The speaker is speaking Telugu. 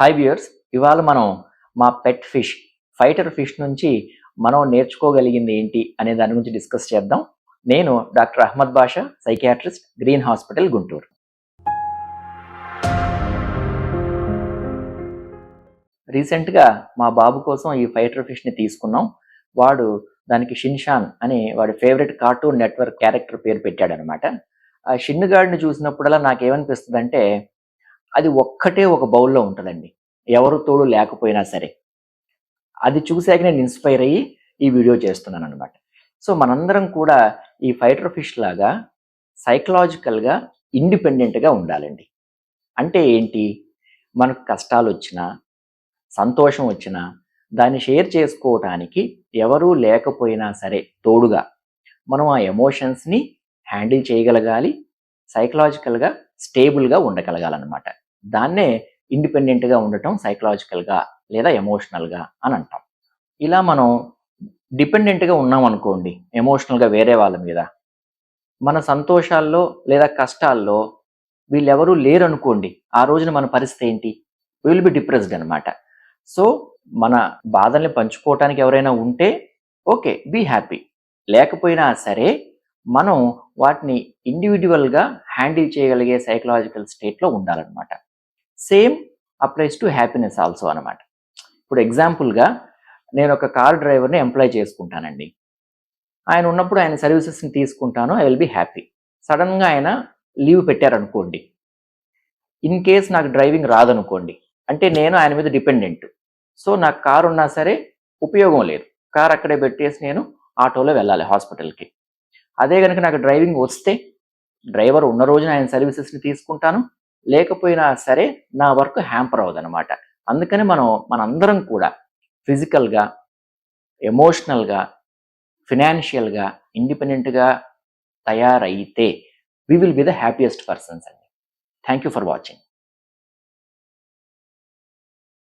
హాయ్ వ్యూయర్స్ ఇవాళ మనం మా పెట్ ఫిష్ ఫైటర్ ఫిష్ నుంచి మనం నేర్చుకోగలిగింది ఏంటి అనే దాని గురించి డిస్కస్ చేద్దాం. నేను doctor Ahmed Basha psychiatrist green hospital Guntur. రీసెంట్గా మా బాబు కోసం ఈ ఫైటర్ ఫిష్ని తీసుకున్నాం. వాడు దానికి షిన్షాన్ అని వాడి ఫేవరెట్ కార్టూన్ నెట్వర్క్ క్యారెక్టర్ పేరు పెట్టాడనమాట. ఆ షిన్నుగాడిని చూసినప్పుడల్లా నాకేమనిపిస్తుంది అంటే అది ఒక్కటే ఒక బౌల్లో ఉంటుందండి. ఎవరు తోడు లేకపోయినా సరే. అది చూశాక నేను ఇన్స్పైర్ అయ్యి ఈ వీడియో చేస్తున్నాను అనమాట సో మనందరం కూడా ఈ ఫైటర్ ఫిష్ లాగా సైకలాజికల్గా ఇండిపెండెంట్గా ఉండాలండి. అంటే ఏంటి? మనకు కష్టాలు వచ్చినా సంతోషం వచ్చినా దాన్ని షేర్ చేసుకోవటానికి ఎవరూ లేకపోయినా సరే తోడుగా మనం ఆ ఎమోషన్స్ని హ్యాండిల్ చేయగలగాలి సైకలాజికల్గా స్టేబుల్గా ఉండగలగాలన్నమాట. దాన్నే ఇండిపెండెంట్గా ఉండటం సైకలాజికల్గా లేదా ఎమోషనల్గా అని అంటాం. ఇలా మనం డిపెండెంట్గా ఉన్నాం అనుకోండి ఎమోషనల్గా వేరే వాళ్ళ మీద మన సంతోషాల్లో లేదా కష్టాల్లో వీళ్ళెవరూ లేరు అనుకోండి ఆ రోజున మన పరిస్థితి ఏంటి? విల్ బి డిప్రెస్డ్ అనమాట సో మన బాధల్ని పంచుకోవటానికి ఎవరైనా ఉంటే ఓకే బీ హ్యాపీ లేకపోయినా సరే మనం వాటిని ఇండివిజువల్గా హ్యాండిల్ చేయగలిగే సైకలాజికల్ స్టేట్లో ఉండాలన్నమాట. Same applies to happiness also అనమాట ఇప్పుడు ఎగ్జాంపుల్గా నేను ఒక కార్ డ్రైవర్ని ఎంప్లాయ్ చేసుకుంటానండి. ఆయన ఉన్నప్పుడు ఆయన సర్వీసెస్ని తీసుకుంటాను ఐ విల్ బి హ్యాపీ సడన్గా ఆయన లీవ్ పెట్టారనుకోండి. ఇన్ కేస్ నాకు డ్రైవింగ్ రాదనుకోండి. అంటే నేను ఆయన మీద డిపెండెంట్ సో నాకు కారు ఉన్నా సరే ఉపయోగం లేదు. కార్ అక్కడే పెట్టేసి నేను ఆటోలో వెళ్ళాలి హాస్పిటల్కి అదే కనుక నాకు డ్రైవింగ్ వస్తే డ్రైవర్ ఉన్న రోజున ఆయన సర్వీసెస్ని తీసుకుంటాను. లేకపోయినా సరే నా వర్క్ హ్యాంపర్ అవ్వదనమాట అందుకని మనం మనందరం కూడా ఫిజికల్గా ఎమోషనల్గా ఫినాన్షియల్గా ఇండిపెండెంట్గా తయారైతే we will be the happiest persons అండి. Thank you for watching